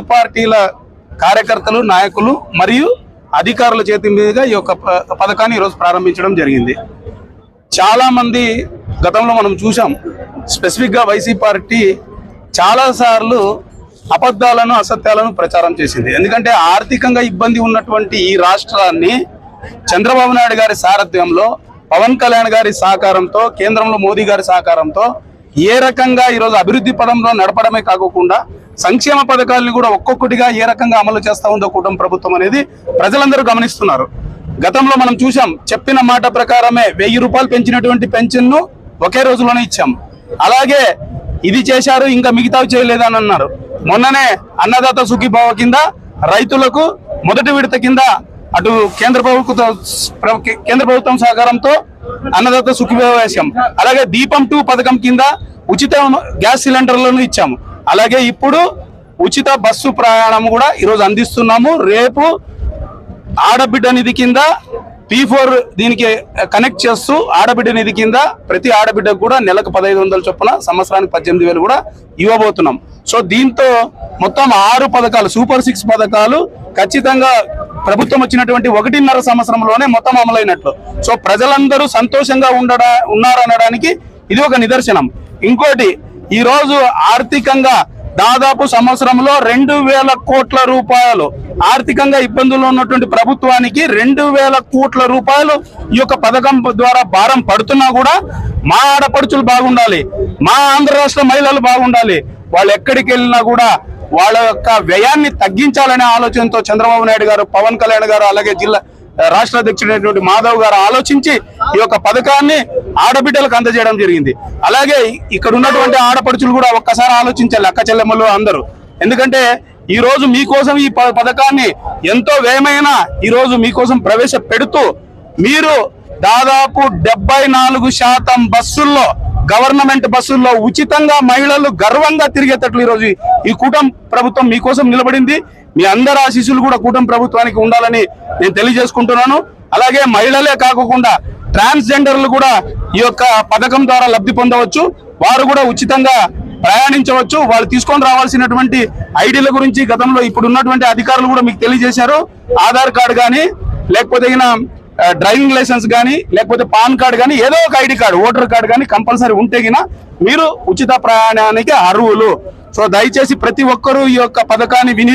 పార్టీల కార్యకర్తలు నాయకులు మరియు అధికారుల చేతి మీదుగా ఈ యొక్క ప- పథకాన్ని ఈరోజు ప్రారంభించడం జరిగింది. చాలామంది గతంలో మనం చూసాం స్పెసిఫిక్గా వైసీ పార్టీ చాలా సార్లు అబద్ధాలను అసత్యాలను ప్రచారం చేసింది. ఎందుకంటే ఆర్థికంగా ఇబ్బంది ఉన్నటువంటి ఈ రాష్ట్రాన్ని చంద్రబాబు నాయుడు గారి సారథ్యంలో పవన్ కళ్యాణ్ గారి సహకారంతో కేంద్రంలో మోదీ గారి సహకారంతో ఏ రకంగా ఈరోజు అభివృద్ధి పదంలో నడపడమే కాకుండా సంక్షేమ పథకాలను కూడా ఒక్కొక్కటిగా ఏ రకంగా అమలు చేస్తా ఉందో కూటమి ప్రభుత్వం అనేది ప్రజలందరూ గమనిస్తున్నారు. గతంలో మనం చూసాం చెప్పిన మాట ప్రకారమే వెయ్యి రూపాయలు పెంచినటువంటి పెన్షన్ను ఒకే రోజులోనే ఇచ్చాం. అలాగే ఇది చేశారు ఇంకా మిగతావి చేయలేదని అన్నారు. మొన్ననే అన్నదాత సుఖీభావ కింద రైతులకు మొదటి విడత కింద అటు కేంద్ర ప్రభుత్వం కేంద్ర ప్రభుత్వం సహకారంతో అన్నదాత సుఖీభావ అలాగే దీపం టూ పథకం కింద ఉచిత గ్యాస్ సిలిండర్లను ఇచ్చాము. అలాగే ఇప్పుడు ఉచిత బస్సు ప్రయాణం కూడా ఈరోజు అందిస్తున్నాము. రేపు ఆడబిడ్డ నిధి కింద పీ ఫోర్ దీనికి కనెక్ట్ చేస్తూ ఆడబిడ్డ నిధి కింద ప్రతి ఆడబిడ్డకు కూడా నెలకు పదహైదు వందల చొప్పున సంవత్సరానికి పద్దెనిమిది వేలు కూడా ఇవ్వబోతున్నాం. సో దీంతో మొత్తం ఆరు పథకాలు సూపర్ సిక్స్ పథకాలు ఖచ్చితంగా ప్రభుత్వం వచ్చినటువంటి ఒకటిన్నర సంవత్సరంలోనే మొత్తం అమలైనట్లు. సో ప్రజలందరూ సంతోషంగా ఉండడా ఉన్నారనడానికి ఇది ఒక నిదర్శనం. ఇంకోటి ఈరోజు ఆర్థికంగా దాదాపు సంవత్సరంలో రెండు వేల కోట్ల రూపాయలు ఆర్థికంగా ఇబ్బందుల్లో ఉన్నటువంటి ప్రభుత్వానికి రెండు వేల కోట్ల రూపాయలు ఈ యొక్క పథకం ద్వారా భారం పడుతున్నా కూడా మా ఆడపడుచులు బాగుండాలి మా ఆంధ్ర రాష్ట్ర మహిళలు బాగుండాలి. వాళ్ళు ఎక్కడికి వెళ్ళినా కూడా వాళ్ళ యొక్క వ్యయాన్ని తగ్గించాలనే ఆలోచనతో చంద్రబాబు నాయుడు గారు పవన్ కళ్యాణ్ గారు అలాగే జిల్లా రాష్ట్ర అధ్యక్షుడైనటువంటి మాధవ్ గారు ఆలోచించి ఈ యొక్క పథకాన్ని ఆడబిడ్డలకు అందజేయడం జరిగింది. అలాగే ఇక్కడ ఉన్నటువంటి ఆడపడుచులు కూడా ఒక్కసారి ఆలోచించాలి అక్క చెల్లెమ్మలు అందరూ. ఎందుకంటే ఈ రోజు మీకోసం ఈ ప- పథకాన్ని ఎంతో వ్యయమైన ఈ రోజు మీకోసం ప్రవేశపెడుతూ మీరు దాదాపు డెబ్బై నాలుగు శాతం బస్సుల్లో గవర్నమెంట్ బస్సుల్లో ఉచితంగా మహిళలు గర్వంగా తిరిగేటట్లు ఈరోజు ఈ కూటమి ప్రభుత్వం మీకోసం నిలబడింది. మీ అందరి ఆశీస్సులు కూడా కూటమి ప్రభుత్వానికి ఉండాలని నేను తెలియజేసుకుంటున్నాను. అలాగే మహిళలే కాకుండా ట్రాన్స్జెండర్లు కూడా ఈ యొక్క పథకం ద్వారా లబ్ధి పొందవచ్చు. వారు కూడా ఉచితంగా ప్రయాణించవచ్చు. వాళ్ళు తీసుకొని రావాల్సినటువంటి ఐడీల గురించి గతంలో ఇప్పుడు ఉన్నటువంటి అధికారులు కూడా మీకు తెలియజేశారు. ఆధార్ కార్డు కానీ లేకపోతే డ్రైవింగ్ లైసెన్స్ కానీ లేకపోతే పాన్ కార్డు కానీ ఏదో ఒక ఐడి కార్డు ఓటర్ కార్డు కానీ కంపల్సరీ ఉంటే గిన మీరు ఉచిత ప్రయాణానికి అర్హులు. సో దయచేసి ప్రతి ఒక్కరూ ఈ యొక్క పథకాన్ని వినియోగ